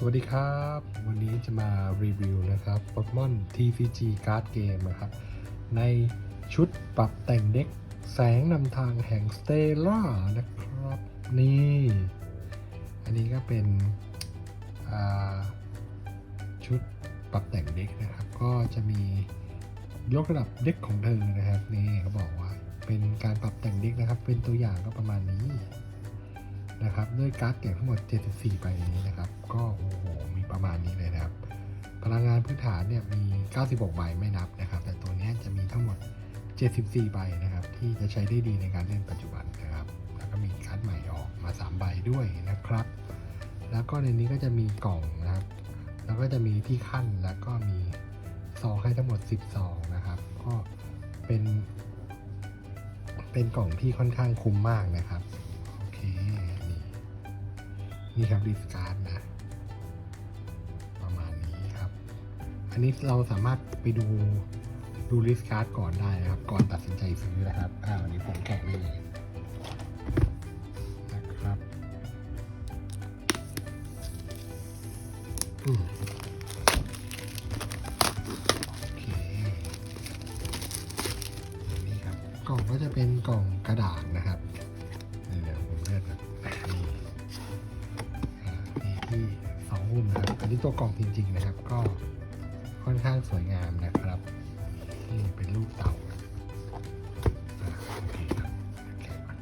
สวัสดีครับ วันนี้จะมารีวิวนะครับโปเกมอน TCG Card Game นะครับ ในชุดปรับแต่งเด็กแสงนำทางแห่งสเตล่านะครับ นี่ อันนี้ก็เป็นชุดปรับแต่งเด็กนะครับ ก็จะมียกระดับเด็กของเธอนะครับ นี่เขาบอกว่าเป็นการปรับแต่งเด็กนะครับ เป็นตัวอย่างก็ประมาณนี้ นะครับด้วยการ์ดเก็บทั้งหมด 74 ใบนี้นะครับ ก็โอ้โหมีประมาณนี้เลยนะครับ พลังงานพื้นฐานเนี่ยมี 96 ใบไม่นับนะครับ แต่ตัวนี้จะมีทั้งหมด 74 ใบนะครับ ที่จะใช้ได้ดีในการเล่นปัจจุบันนะครับ แล้วก็มีการ์ดใหม่ออกมา 3 ใบด้วยนะครับ แล้วก็ในนี้ก็จะมีกล่องนะครับ แล้วก็จะมีที่ขั้นแล้วก็มีซองให้ทั้งหมด 10 ซองนะครับ ก็เป็น เป็นกล่องที่ค่อนข้างคุ้มมากนะครับ นี่ครับดิสการ์ดนะ ประมาณนี้ครับ อันนี้เราสามารถไปดูดูลิสการ์ดก่อนได้นะครับ ก่อนตัดสินใจซื้อนะครับอ่าวันนี้ผมแกะไม่เลยนะครับอืม ตัวกล่องจริง ๆนะครับ ก็ค่อนข้างสวยงามนะครับนี่เป็นรูปเต่าโอเคครับแกะก่อน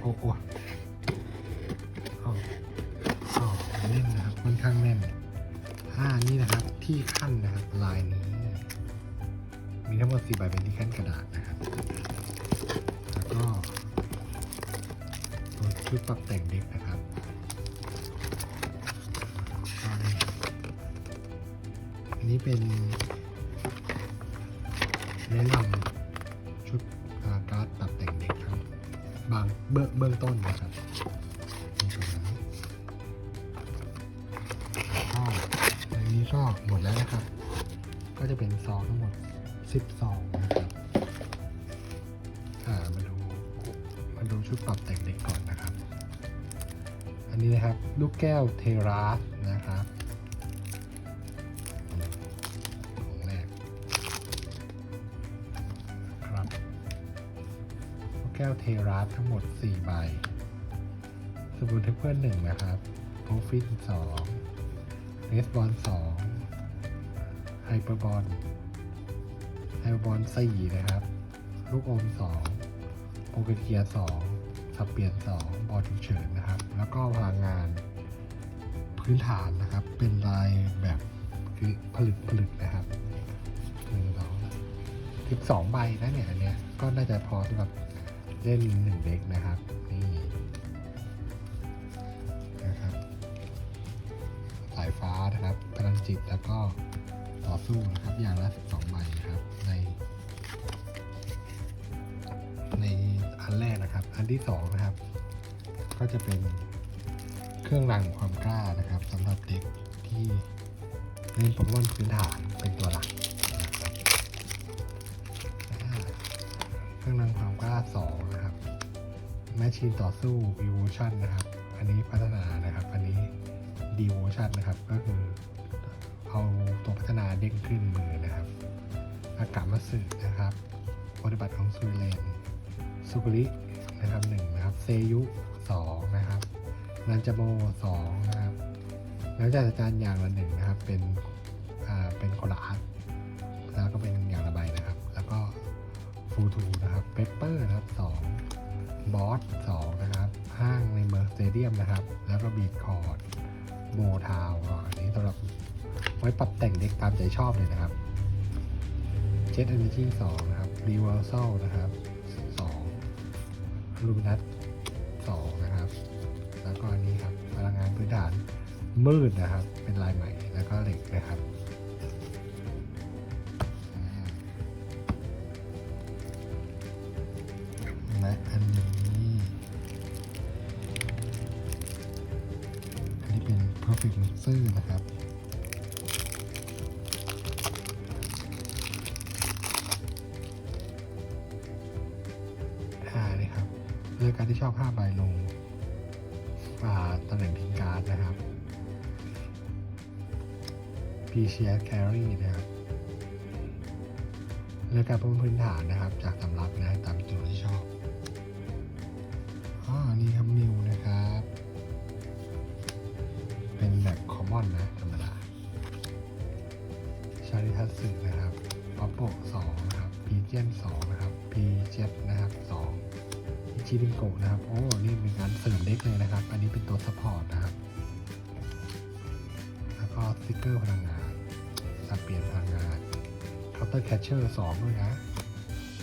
โอ้โหอ๋ออ๋อแน่นนะครับค่อนข้างแน่นอ่านี่นะครับที่ขั้นนะครับลายนี้ มีทั้งหมดสี่ใบเป็นที่ขั้นกระดาษนะครับ ชุดปรับแต่งเด็กนะครับอันนี้เป็นแนะนำชุดอาการ์ดปรับแต่งเด็กครับ บางเบื้องเบื้องต้นนะครับก็อันนี้ก็หมดแล้วนะครับ ก็จะเป็นซองทั้งหมด10ซองนะครับมาดูมาดูชุดปรับแต่งเด็กก่อนันนี้นะครับ ลูกแก้วเทราสนะครับของแรกครับ ลูกแก้วเทราสทั้งหมด 4 ใบสบู่เทปเปิลหนึ่งนะครับโปรฟิตสองเรสบอลสองไฮเปอร์บอลไฮเปอร์บอลสี่นะครับ ลูกอมสองโปเกเทียสองสับเปลี่ยนสองบอลฉุกเฉินนะ แล้วก็พลังงานพื้นฐานนะครับ เป็นลายแบบคือผลึกผลึกนะครับหนึ่งสองสิบสองใบนะเนี่ยอันเนี้ยก็น่าจะพอสำหรับเล่นหนึ่งเด็กนะครับนี่นะครับสายฟ้านะครับพลังจิตแล้วก็ต่อสู้นะครับ อย่างละ12ใบนะครับในในอันแรกนะครับ อันที่สองนะครับ ก็จะเป็น เครื่องรางความกล้านะครับสำหรับเด็กที่เล่นโปเกมอนพื้นฐานเป็นตัวหลักนะครับเครื่องรางความกล้าสองนะครับแมชชีนต่อสู้ Evolution นะครับ อันนี้พัฒนานะครับ อันนี้ Devotion นะครับ ก็คือเอาตัวพัฒนาเด้งขึ้นมือนะครับ อากาศมาสึนะครับ ปฏิบัติของสุริเลนสุกุรินะครับหนึ่งนะครับ เซยุสองนะครับ นันจโมสองนะครับ แล้วจากอาจารย์อย่างละหนึ่งนะครับ เป็นอ่าเป็นคละอันแล้วก็เป็นอย่างละใบนะครับ แล้วก็ฟูทูนะครับเปปเปอร์นะครับสองบอสสองนะครับห้างในเมืองสเตเดียมนะครับ แล้วก็บีดคอร์ดโมทาวอันนี้สำหรับไว้ปรับแต่งเด็กตามใจชอบเลยนะครับเจ็ตเอเนจีสองนะครับรีเวอร์ซลนะครับสองลูมินัสสอง แล้วก็อันนี้ครับพลังงานพื้นฐานมืดนะครับ เป็นลายใหม่แล้วก็เหล็กนะครับและอันนี้อันนี้เป็น perfect mixer นะครับอ่านี่ครับเลือกการที่ชอบ5ใบลง ตำแหน่งทิ้งการ์ดนะครับ p c s Carry นะครับเลือกการบนพื้นฐานนะครับ จากตำรับนะตามจุดที่ชอบอ๋อนี่ครับนิวนะครับ เป็นแบบคอมมอนนะธรรมดา ชาริทัสสึนะครับปัปโปสองนะครับ พีเจนสองนะครับ พีเจ็นะครับสอง ชิบิงโกะนะครับโอ้นี่เป็นการเสริมเด็กเลยนะครับ อันนี้เป็นตัวซัพพอร์ตนะครับ แล้วก็สติ๊กเกอร์พลังงานสับเปลี่ยนพลังงานเคาน์เตอร์แคชเชอร์สองด้วยนะ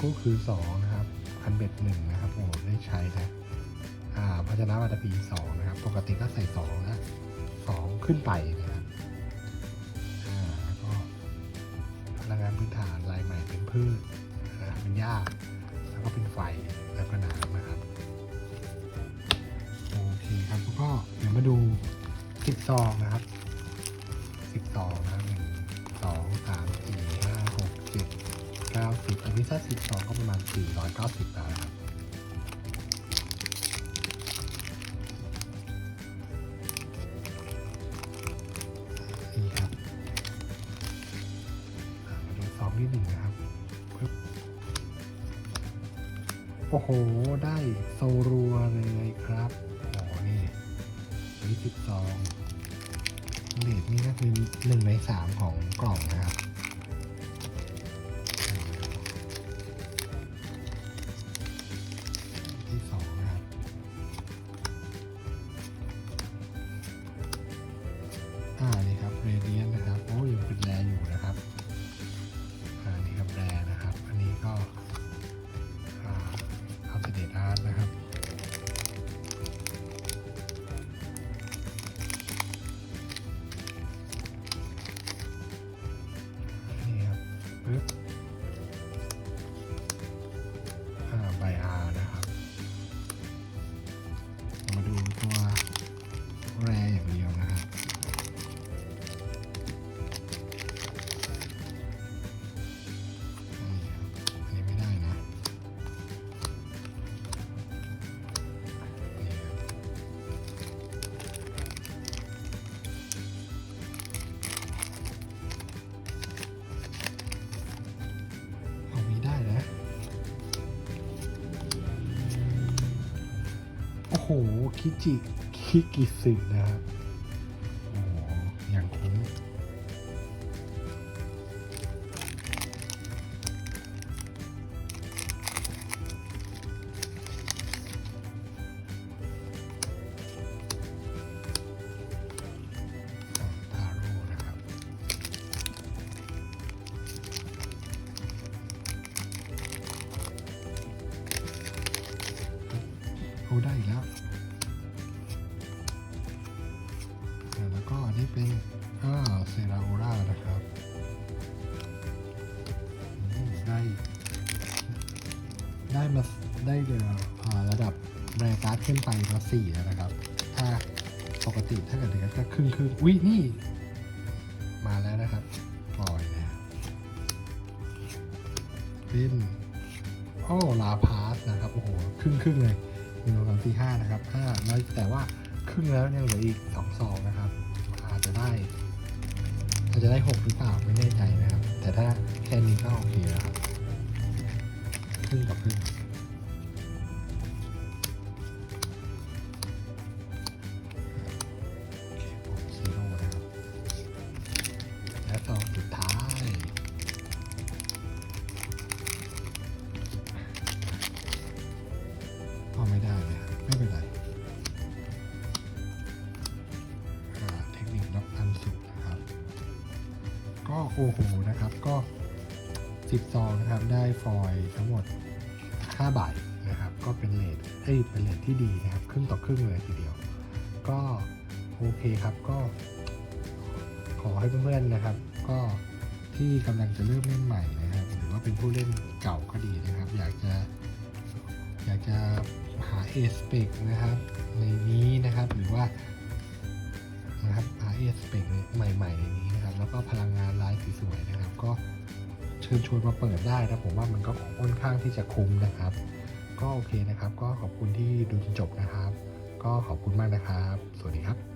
ก็คือสองนะครับคันเบ็ดหนึ่งนะครับโอ้ได้ใช้นะอ่าภาชนะวัตถีสองนะครับ ปกติก็ใส่สองนะสองขึ้นไปนะครับอ่าแล้วก็พลังงานพื้นฐานลายใหม่เป็นพืชนะครับเป็นหญ้าแล้วก็เป็นไฟแล้วก็น้ำนะครับ มาดูสิบซองนะครับสิบซองนะหนึ่งสองสามสี่ห้าหกเจ็ดเก้าสิบอันนี้ถ้าสิบซองก็ประมาณสี่ร้อยเก้าสิบแล้วนะครับนี่ครับมาดูซองที่หนึ่งนะครับปึ๊บโอ้โห ได้โซรัวเลยครับ 12เลทนี่ก็คือหนึ่งในสามของกล่อง โอ้โหคิจิคิกิสึนะครับ อ้ได้อีกแล้วแล้วก็อันนี้เป็นอ่าเซราโอรานะครับได้ได้มาได้เดือ่าระดับแรการ์ดขึ้นไปมาสี่แล้วนะครับ ถ้าปกติถ้าเกิดอย่างนั้นก็ครึ่งครึ่งอุ้ยนี่ มาแล้วนะครับปล่อยนะเป็นโอ้ลาพาสนะครับ โอ้โห ครึ่งครึ่งเลย หนึ่งสองสามสี่ห้านะครับห้าแล้วแต่ว่าครึ่งแล้วยังเหลืออีกสองซองนะครับ อาจจะได้อาจจะได้หกหรือเปล่าไม่แน่ใจนะครับ แต่ถ้าแค่นี้ก็โอเคแล้วครับครึ่งต่อค โอ้โหนะครับก็สิบซองนะครับได้ฟอยทั้งหมด5ใบนะครับก็เป็นเลทเอ้ยเป็นเลทที่ดีนะครับครึ่งต่อครึ่งเลยทีเดียว ก็โอเคครับก็ ขอให้เพื่อนๆนะครับ ก็ที่กำลังจะเริ่มเล่นใหม่นะครับหรือว่าเป็นผู้เล่นเก่าก็ดีนะครับ อยากจะ อยากจะหาเอสเปกนะครับในนี้นะครับหรือว่า เอสเปกใหม่ๆในนี้นะครับ แล้วก็พลังงานลายสวยๆนะครับ ก็เชิญชวนมาเปิดได้นะผมว่ามันก็ค่อนข้างที่จะคุ้มนะครับ ก็โอเคนะครับ ก็ขอบคุณที่ดูจนจบนะครับ ก็ขอบคุณมากนะครับ สวัสดีครับ